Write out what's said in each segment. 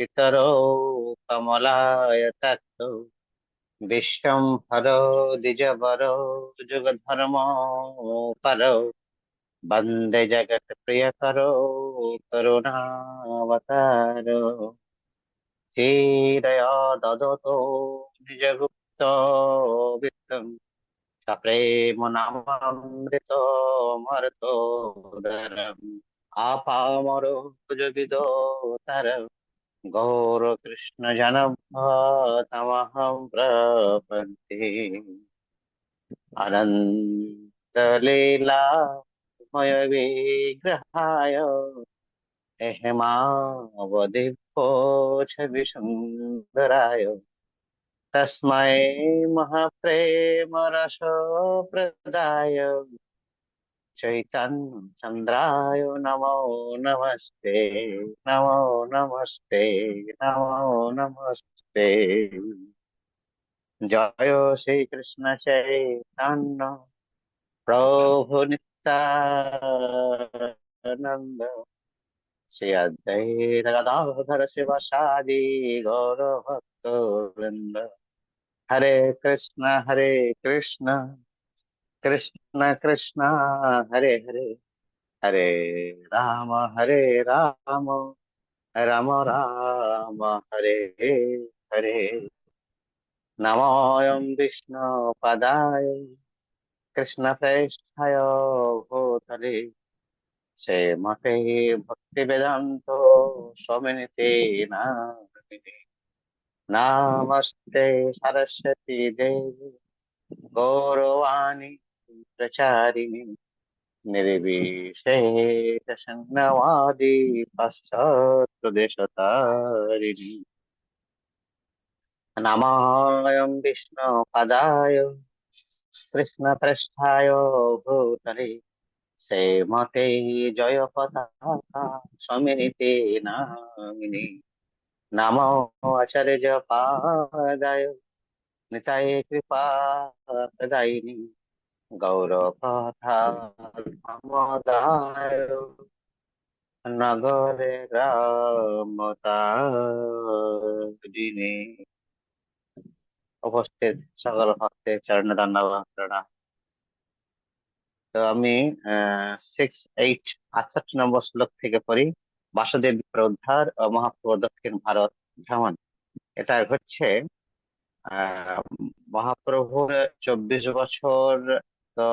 पितरौ कमलायतस्थौ विश्वंभरो द्विजवरो जुगधर्मो परौ वन्दे जगत्प्रियकरो करुणावतारो धीरया ददतो निजगुप्तो वित्तम् सप्रेमनामृतोऽमृतोदरम् आपामरो जगिदो तरम् गौरकृष्णजनभतमहं प्रपद्ये अनन्तलीलामय विग्रहाय हेमावदिपोषविसुन्दराय तस्मै महाप्रेमरसप्रदाय चैतन्यचन्द्राय नमो नमस्ते नमो नमस्ते नमो नमस्ते जय श्रीकृष्ण चैतन्य प्रभु नित्यानन्द श्री अद्वैत गदाधर शिवसादि गौरभक्तवृन्द हरे कृष्ण हरे कृष्ण कृष्ण कृष्ण हरे हरे हरे राम हरे राम राम राम हरे हरे नमोऽयं विष्णुपदाय कृष्णप्रेष्ठाय भूतले श्रीमते भक्तिवेदान्तो स्वामिनिते नामिने नमस्ते सरस्वती देवी गौरवाणी प्रचारिणि निर्विशेषशून्यवादी पाश्चात्यदेशतारिणि नमायं विष्णुपदाय कृष्णपृष्ठाय भूतले श्रीमते जयपताका समिनिते नामिने नमो आचार्यपादाय निताय कृपा प्रदायिनि গৌর কথা ধর্মদায় নগরে গ্রামতারিণী উপস্থিত সকল ভক্তের চরণ ধন্যবাদ তো আমি সিক্স এইট আটষট্টি নম্বর শ্লোক থেকে পড়ি। বাসুদেব উদ্ধার ও মহাপ্রভু দক্ষিণ ভারত ভ্রমণ। এটা হচ্ছে মহাপ্রভুর চব্বিশ বছর তো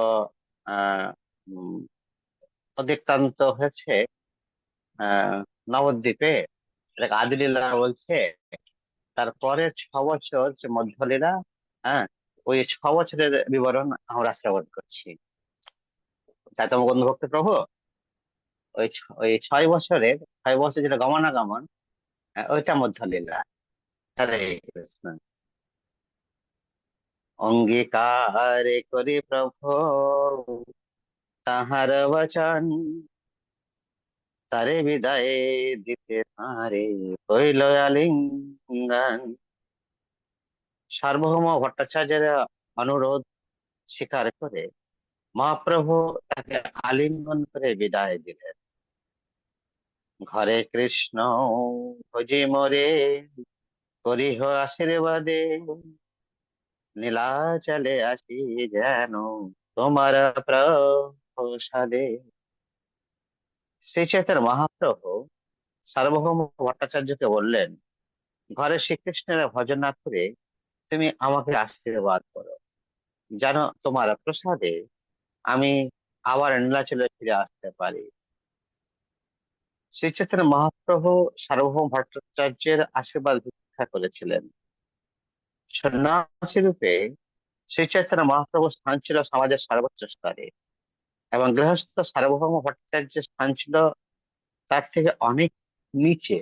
অতিক্রান্ত হয়েছে নবদ্বীপে। এটাকে আদিলীলা বলছে। তারপরে ছ বছর যে মধ্যলীলা হ্যাঁ ওই ছ বছরের বিবরণ আমরা শ্রবণ করছি। তোমার বন্ধুভক্ত প্রভু, ওই ওই ছয় বছরের, ছয় বছর যেটা গমনাগমন ওইটা মধ্যলীলা। হরে কৃষ্ণ। অঙ্গীকার করি প্রভু, তাহার বচন তারে বিদায় দিতে তারে হইল আলিঙ্গন। সার্বভৌম ভট্টাচার্যের অনুরোধ স্বীকার করে মহাপ্রভু তাকে আলিঙ্গন করে বিদায় দিলেন। ঘরে কৃষ্ণ, ভজি মরে, করিহ আশীর্বাদে নীলাচলে আসি যেন, তোমার প্রসাদে শ্রী চৈতন্য মহাপ্রভু সার্বভৌম ভট্টাচার্যকে বললেন, ঘরে শ্রীকৃষ্ণের ভজন না করে তুমি আমাকে আশীর্বাদ করো। যেন তোমার প্রসাদে আমি আবার নীলাচলে ফিরে আসতে পারি। শ্রীচেতন মহাপ্রভু সার্বভৌম ভট্টাচার্যের আশীর্বাদ ভিক্ষা করেছিলেন। সন্ন্যাসী রূপে চৈতন্য মহাপ্রভুর স্থান ছিল সমাজের সর্বোচ্চ স্তরে এবং গৃহস্থ সার্বভৌম ভট্টাচার্যের স্থান ছিল তার থেকে অনেক নিচে।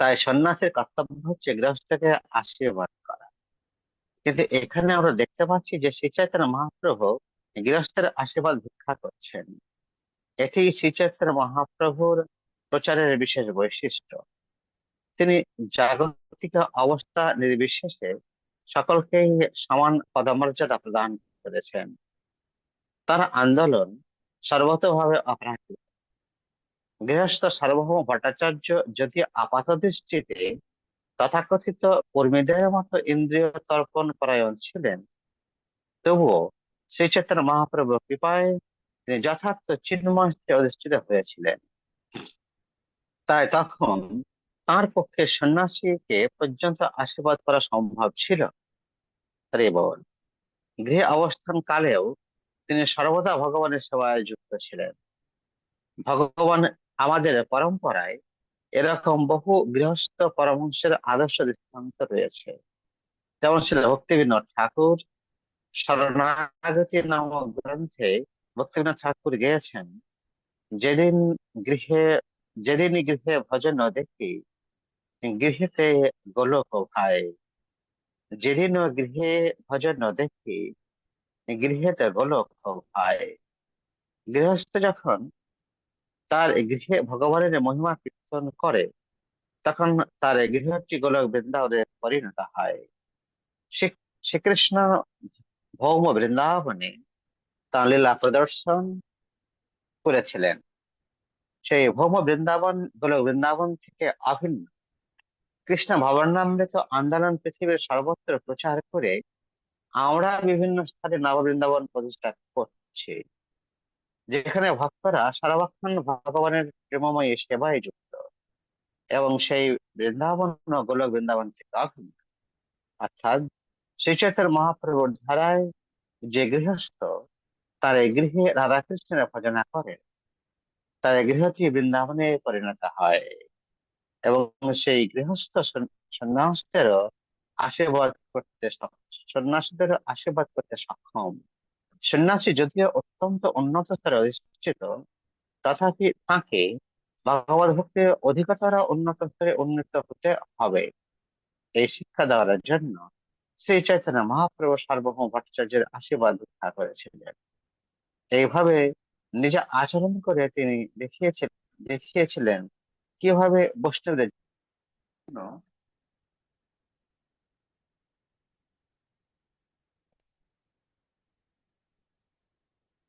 তাই সন্ন্যাসের কর্তব্য হচ্ছে গৃহস্থকে আশীর্বাদ করা। কিন্তু এখানে আমরা দেখতে পাচ্ছি যে শ্রী চৈতন্য মহাপ্রভু গৃহস্থের আশীর্বাদ ভিক্ষা করছেন। এটি শ্রী চৈতন্য মহাপ্রভুর প্রচারের বিশেষ বৈশিষ্ট্য। তিনি জাগতিক অবস্থা নির্বিশেষে সকলকেই সমান পদমর্যাদা প্রদান করেছেন। তার আন্দোলন সর্বতভাবে অপরাধী গৃহস্থ সার্বভৌম ভট্টাচার্য যদি আপাত দৃষ্টিতে তথাকথিত কর্মীদের মতো ইন্দ্রিয় তর্পণ পরায়ণ ছিলেন, তবুও শ্রী চৈতন্য মহাপ্রভু কৃপায় তিনি যথার্থ চিন্ময়তে অধিষ্ঠিত হয়েছিলেন। তাই তখন তার পক্ষে সন্ন্যাসীকে পর্যন্ত আশীর্বাদ করা সম্ভব ছিল। বল, গৃহে অবস্থান কালেও তিনি সর্বদা ভগবানের সেবায় যুক্ত ছিলেন। ভগবান আমাদের পরম্পরায় এরকম বহু গৃহস্থ পরামর্শের আদর্শ দৃষ্টান্ত রয়েছে। যেমন ছিল ভক্তিবিনোদ ঠাকুর, শরণাগতি নামক গ্রন্থে ভক্তিবিনোদ ঠাকুর গেয়েছেন, যেদিন গৃহে যেদিন গৃহে ভজন দেখি গৃহেতে গোলক ভাই, যেদিন গৃহে ভজন দেখি, গৃহেতে গোলক ভাই। গৃহস্থ যখন তার গৃহে ভগবানের মহিমা কীর্তন করে, তখন তার গৃহটি গোলক বৃন্দাবনে পরিণত হয়। শ্রী- শ্রীকৃষ্ণ ভৌম বৃন্দাবনে তাঁর লীলা প্রদর্শন করেছিলেন। সেই ভৌম বৃন্দাবন, গোলক বৃন্দাবন থেকে অভিন্ন কৃষ্ণ ভবনামৃত আন্দোলন পৃথিবীর সর্বত্র প্রচার করে আমরা বিভিন্ন স্থানে নববৃন্দাবন প্রতিষ্ঠা করছি। যেখানে ভক্তরা সারাক্ষণ ভগবানের প্রেমময় সেবায় যুক্ত এবং সেই বৃন্দাবন গোলক বৃন্দাবন থেকে অভিন্ন অর্থাৎ শ্রী চৈতন্য মহাপ্রভুর ধারায় যে গৃহস্থ, তার এই গৃহে রাধাকৃষ্ণের ভজনা করে। তার গৃহটি বৃন্দাবনে পরিণত হয়। এবং সেই গৃহস্থ সন- সন্ন্যাসদেরও আশীর্বাদ করতে সন্ন্যাসীদেরও আশীর্বাদ করতে সক্ষম। সন্ন্যাসী যদিও অত্যন্ত উন্নত স্তরে অধিষ্ঠিত তথাপি তাকে ভগবত ভক্তির অধিকতর উন্নত স্তরে উন্নীত হতে হবে। এই শিক্ষা দেওয়ার জন্য শ্রী চৈতন্য মহাপ্রভু সার্বভৌম ভট্টাচার্যের আশীর্বাদ ভিক্ষা করেছিলেন। এইভাবে নিজে আচরণ করে তিনি দেখিয়েছিলেন দেখিয়েছিলেন কীভাবে বৈষ্ণবদের জন্য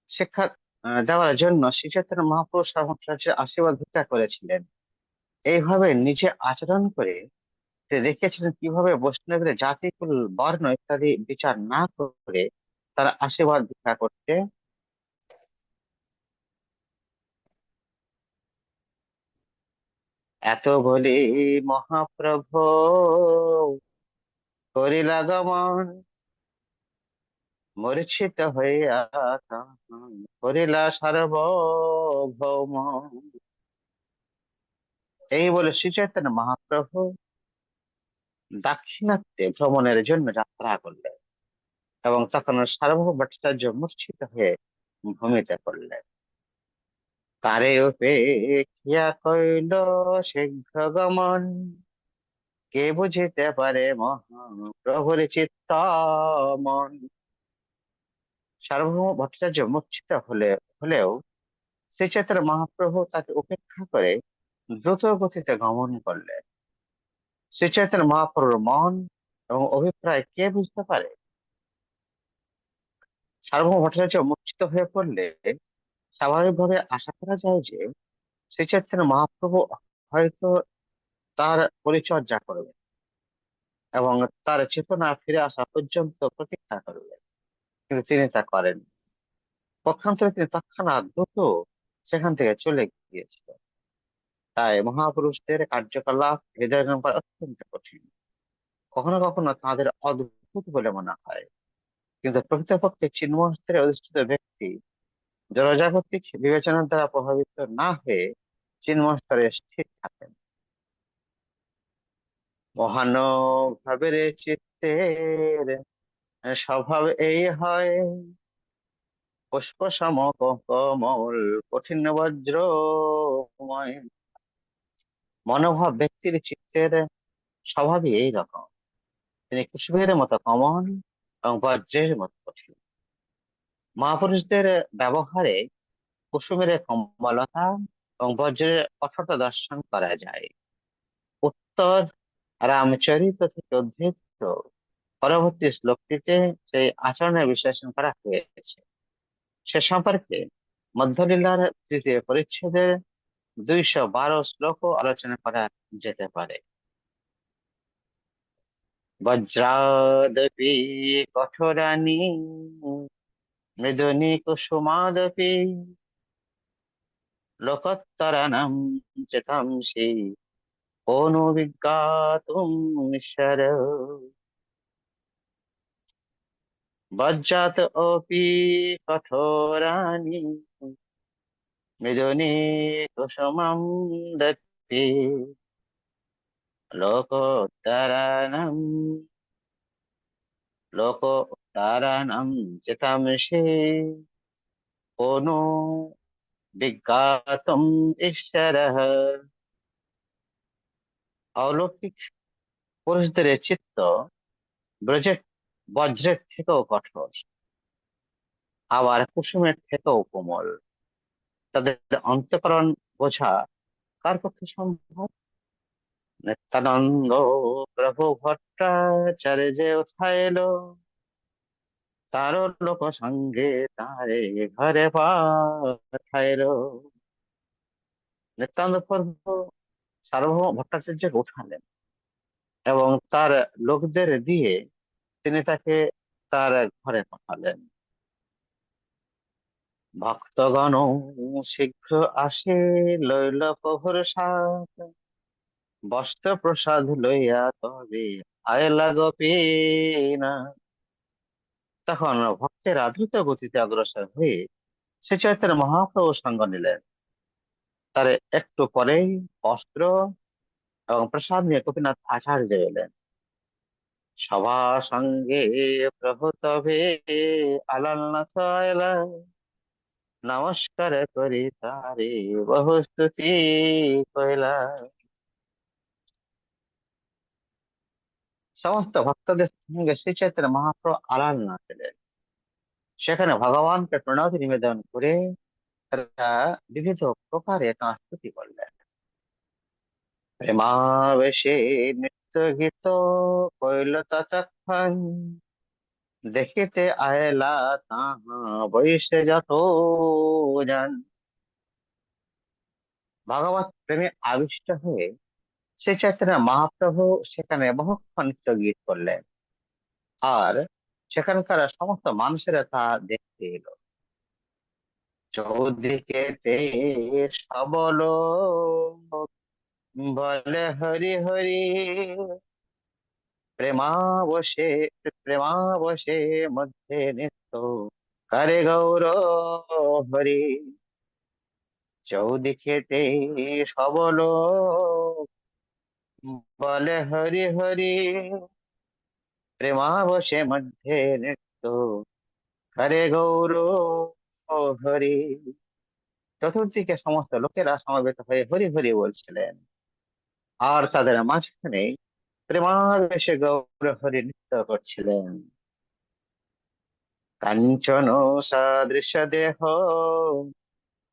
শিক্ষা আহ, দেওয়ার জন্য শ্রী মহাপুরুষ মহাপ্রভু আশীর্বাদ ভিক্ষা করেছিলেন এইভাবে নিজে আচরণ করে তিনি দেখিয়েছিলেন কীভাবে বৈষ্ণবদের জাতি কুল বর্ণ ইত্যাদি বিচার না করে তারা আশীর্বাদ ভিক্ষা করতে এত বলি মহাপ্রভু, করিলা গমন, মূর্ছিত হইয়া করিলা সার্বভৌম। এই বলে শ্রী চৈতন্য মহাপ্রভু দাক্ষিণাত্যে ভ্রমণের জন্য যাত্রা করলেন এবং তখন সার্বভৌম ভট্টাচার্য মূর্ছিত হয়ে ভূমিতে পড়লেন। তারে উপেক্ষিয়া কইল শীঘ্র গমন কে বুঝিতে পারে মহাপ্রভুর চিত্ত মন সার্বভৌম ভট্টাচার্য মূর্ছিত হলে, হলেও শ্রীচৈতন্য মহাপ্রভু তাকে উপেক্ষা করে দ্রুত গতিতে গমন করলেন। শ্রীচৈতন্য মহাপ্রভুর মন এবং অভিপ্রায় কে বুঝতে পারে? সার্বভৌম ভট্টাচার্য মূর্ছিত হয়ে পড়লে স্বাভাবিকভাবে আশা করা যায় যে শ্রী চৈতন্য মহাপ্রভু হয়তো তার পরিচর্যা করবে এবং তার চেতনা ফিরে আসা পর্যন্ত প্রতীক্ষা করবে কিন্তু তিনি তা করেন পক্ষান্তরে তিনি তৎক্ষণাৎ দ্রুত সেখান থেকে চলে গিয়েছিলেন। তাই মহাপুরুষদের কার্যকলাপ হৃদয়ঙ্গম করা অত্যন্ত কঠিন। কখনো কখনো তাদের অদ্ভুত বলে মনে হয়। কিন্তু প্রকৃতপক্ষে চিন্মস্তরে অধিষ্ঠিত ব্যক্তি জনজাগতিক বিবেচনার দ্বারা প্রভাবিত না হয়ে চিন্মস্তরে স্থির থাকেন। মহানভাবের চিত্তের স্বভাব এই হয়। পুষ্প সম কমল কঠিন বজ্রময়। মনোভাব ব্যক্তির চিত্তের স্বভাবই এই রকম। তিনি কুসুমের মতো কমল এবং বজ্রের মতো কঠিন। মহাপুরুষদের ব্যবহারে কুসুমের কমলতা এবং বজ্রের কঠোরতা দর্শন করা যায়। উত্তর, রামচরিত থেকে উদ্ধৃত পরবর্তী শ্লোকটিতে সেই আচরণের বিশ্লেষণ করা হয়েছে, সে সম্পর্কে মধ্যলীলার তৃতীয় পরিচ্ছেদে দুইশো বারো শ্লোকও আলোচনা করা যেতে পারে। বজ্রাদপি কঠোরানি মৃদুনি কুসুমাদপি লোকোত্তরাণম চেতাংসি কোনো বিজ্ঞাতুম ঈশ্বর বজ্রাত অপি কঠোরানি মৃদুনি কুসুমম দপি লোকোত্তরাণম লোকোত্তরাণম চেতাংসি কোনো বিজ্ঞাতম ঈশ্বর। অলৌকিক পুরুষদের চিত্ত ব্রজের বজ্রের থেকেও কঠোর। আবার কুসুমের থেকেও কোমল। তাদের অন্তকরণ বোঝা কার পক্ষে সম্ভব? নিত্যানন্দ প্রভু ভট্টাচার্য উঠাইল তার লোক সঙ্গে তারে ঘরে পাঠাইল। নিত্যানন্দ প্রভু সার্বভৌম ভট্টাচার্যকে উঠালেন এবং তার লোকদের দিয়ে তিনি তাকে তার ঘরে পাঠালেন। ভক্তগণ শীঘ্র আসে লইল প্রভুর সাথ। বস্ত্র প্রসাদ লইয়া তবে আয়লা গোপীনা তখন ভক্তের আধুত গতিতে অগ্রসর হয়ে সে চৈতন্য মহাপ্রভু সঙ্গ নিলেন। তার একটু পরেই অস্ত্র এবং প্রসাদ নিয়ে গোপীনাথ আচার্য এলেন। সভা সঙ্গে প্রভু তবে আলালনাথ নমস্কার করি তারে, বহু স্তুতি কইলা সমস্ত ভক্তদের সঙ্গে শ্রী চৈতন্য মহাপ্রভু আলাল না পেলেন সেখানে ভগবানকে প্রণতি নিবেদন করে তারা বিবিধ প্রকারে তাঁর স্তুতি করলেন। প্রেমাবেশে নৃত্য গীত কইল ততক্ষণ দেখিতে আয়লা তাহা বৈশে যত ভগবত প্রেমে আবিষ্ট হয়ে শ্রী চৈতন্য মহাপ্রভু সেখানে বহুক্ষণ গীত করলেন। আর সেখানকার সমস্ত মানুষেরা তা দেখতে এলো। চৌদিকে সবল বলে হরি হরি, প্রেমাবশে প্রেমাবশে মধ্যে নিত্য করে গৌর হরি। চৌদিকেতে সবল বলে হরি হরি। প্রেমাবশে মধ্যে নৃত্য করে গৌর হরি। চতুর্দিকে সমস্ত লোকেরা সমবেত হয়ে হরি হরি বলছিলেন। আর তাদের মাঝখানে প্রেমাবেশে গৌর হরি নৃত্য করছিলেন। কাঞ্চন সাদৃশ্য দেহ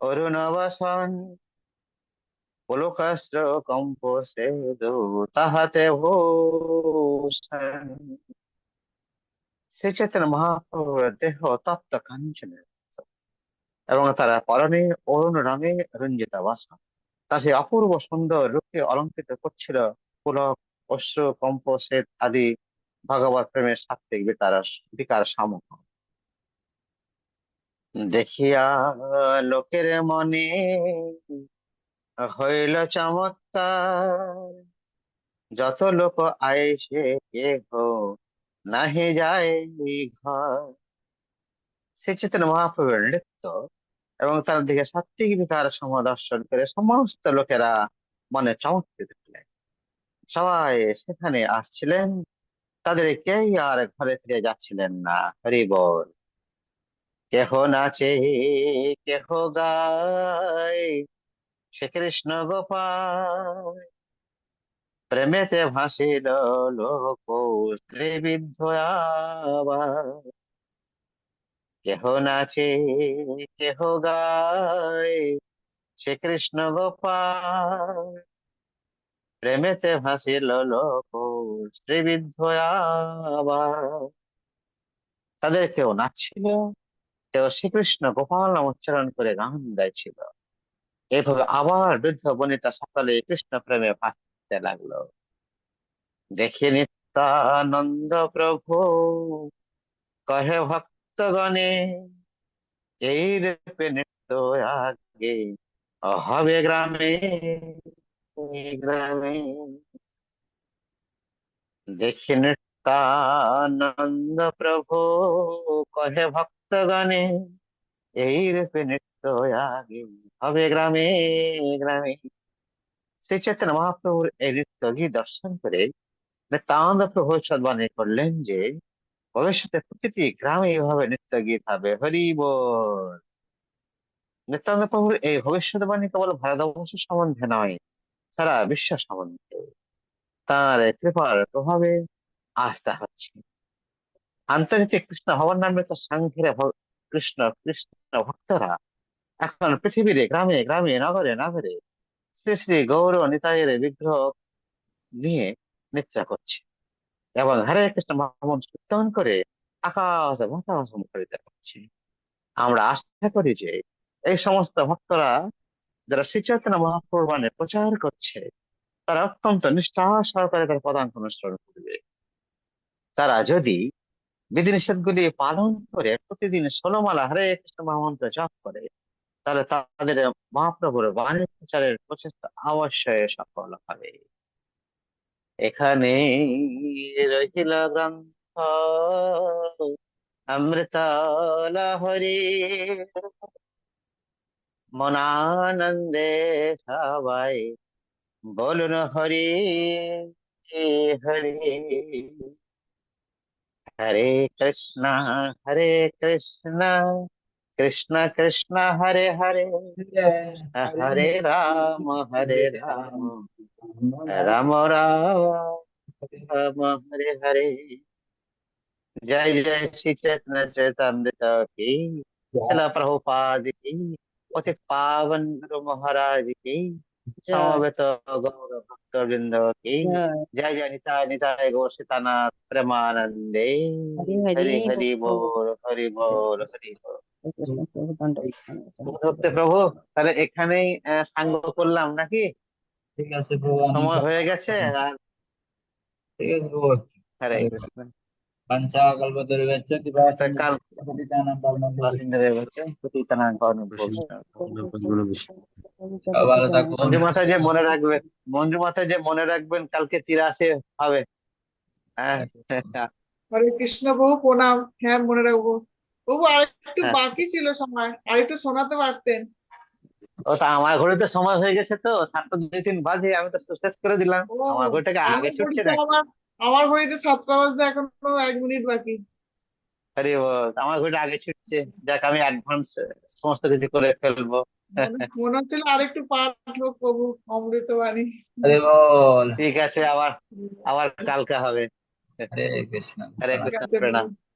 অরুণবাসন পুলকাস্ত্র কম্প সেদু তাহাতে ভূষণ। শ্রী চৈতন্য মহাপ্রভুর দেহ তপ্ত কাঞ্চনের এবং তারা পরনে অরুণ রঙে রঞ্জিত বাসন। তা সেই অপূর্ব সুন্দর রূপে অলঙ্কৃত করছিল পুলক, অশ্রু কম্প শ্বেত আদি ভগবত প্রেমের সাত্বিক বিকার বিকার সমূহ। দেখিয়া লোকের মনে হইল চমৎকার। যত লোক আইসে কেহ নাহি যায় ঘর। মহাপ্রভুর নৃত্য এবং তার দিকে সাত্বিক বিকার সমূহ দর্শন করে সমস্ত লোকেরা মনে চমৎকৃত হলেন। সবাই সেখানে আসছিলেন। তাদের কেই আর ঘরে ফিরে যাচ্ছিলেন না। হরি বল, কেহ নাচে, কেহ গায়। শ্রীকৃষ্ণ গোপাল। প্রেমেতে ভাসিল লোক শ্রীবিদ্ধ আবার। কেহ নাচে, কেহ গায় শ্রীকৃষ্ণ গোপাল। প্রেমেতে ভাসিল লোক শ্রীবিদ্ধ আবার। তাদের কেউ নাচছিল, কেউ শ্রীকৃষ্ণ গোপাল উচ্চারণ করে গান গাইছিল। এভাবে আবার বৃদ্ধ বনিতা সকালে কৃষ্ণ প্রেমে ভাসতে লাগল। দেখে নিত্যানন্দ প্রভু কহে, ভক্তগণে এই রূপে নৃত্য আগে হবে গ্রামে গ্রামে। দেখে নিত্যানন্দ প্রভু কহে, ভক্তগণে এই রূপে নৃত্য হবে গ্রামে গ্রামে। শ্রী চৈতন্য মহাপ্রভুর এই নৃত্য গীত দর্শন করে নিত্যানন্দ প্রভু সদ্বাণী করলেন যে, ভবিষ্যতে প্রতিটি গ্রামে এইভাবে নৃত্য গীত হবে, হরি বল। নিত্যানন্দ প্রভুর এই ভবিষ্যৎবাণী কেবল ভারতবর্ষ সম্বন্ধে নয়, সারা বিশ্ব সম্বন্ধে। তার কৃপার প্রভাবে আস্থা হচ্ছে। আন্তর্জাতিক কৃষ্ণ ভবন নামে তো সংঘের কৃষ্ণ কৃষ্ণ ভক্তরা এখন পৃথিবীর গ্রামে গ্রামে নগরে নগরে শ্রী শ্রী গৌর নিতাইয়ের বিগ্রহ নিয়ে নৃত্য করছে এবং হরে কৃষ্ণ মহামন কীর্তন করে আকাশ বাতাস মুখরিত করছে আমরা আশা করি যে এই সমস্ত ভক্তরা যারা শ্রী চৈতন্য মহাপ্রভুর বাণী প্রচার করছে তারা অত্যন্ত নিষ্ঠা সহকারে তার পদাঙ্ক অনুসরণ করবে তারা যদি বিধিনিষেধগুলি পালন করে প্রতিদিন ষোলমালা হরে কৃষ্ণ মহামন্ত্র জপ করে তাহলে তাদের মহাপ্রভুর বাণী প্রচারের প্রচেষ্টা অবশ্যই সফল হবে। এখানে রহিল গ্রন্থ অমৃতলহরি মনানন্দে সবাই বলুন হরি হরি। হরে কৃষ্ণ হরে কৃষ্ণ। কৃষ্ণ কৃষ্ণ হরে হরে হরে রাম হরে রাম রাম রাম হরে হরে जय जय श्री चैतन्य चैतन्यत की शिला प्रभुपाद की पतित पावन गुरु महाराज की समवेत गौर भक्त वृंद की जय जय निताय निताय गौर सीतानाथ प्रेमानंदे हरि हरि हरि हरि बोल हरि बोल হরি বল কৃষ্ণ প্রভু দণ্ড ধরতে প্রভু তাহলে এখানেই আহ, সাঙ্গ করলাম নাকি? ঠিক আছে প্রভু সময় হয়ে গেছে আর ঠিক আছে প্রভু। হরে কৃষ্ণ কৃপা কাল থাকুন মঞ্জু মাথা যে মনে রাখবেন মঞ্জু মাথা যে মনে রাখবেন কালকে তিরাশে হবে। হ্যাঁ। হরে কৃষ্ণ প্রভু প্রণাম। হ্যাঁ মনে রাখব। প্রভু আর একটু হ্যাঁ। বাকি ছিল সময় আর একটু শোনাতে পারতেন। ওটা আমার ঘড়িতে তো সময় হয়ে গেছে তো সাতটা দুই তিন বাজে আমি তো শেষ করে দিলাম। ও আমার ঘড়িটাকে আগে আমার ছুটছে না আমার আমার ঘড়িতে সাতটা বাজতে এখনও এক মিনিট বাকি। আরে ও, আমার ঘড়িটা আগে ছুটছে। যাক আমি অ্যাডভান্স সমস্ত কিছু করে ফেলব। মনে- মনে হচ্ছিল আর একটু পাঠ হোক প্রভু অমৃতবাণী হরে বল। ঠিক আছে আবার আবার কালকে হবে। হরে কৃষ্ণ। হরে কৃষ্ণ প্রণাম।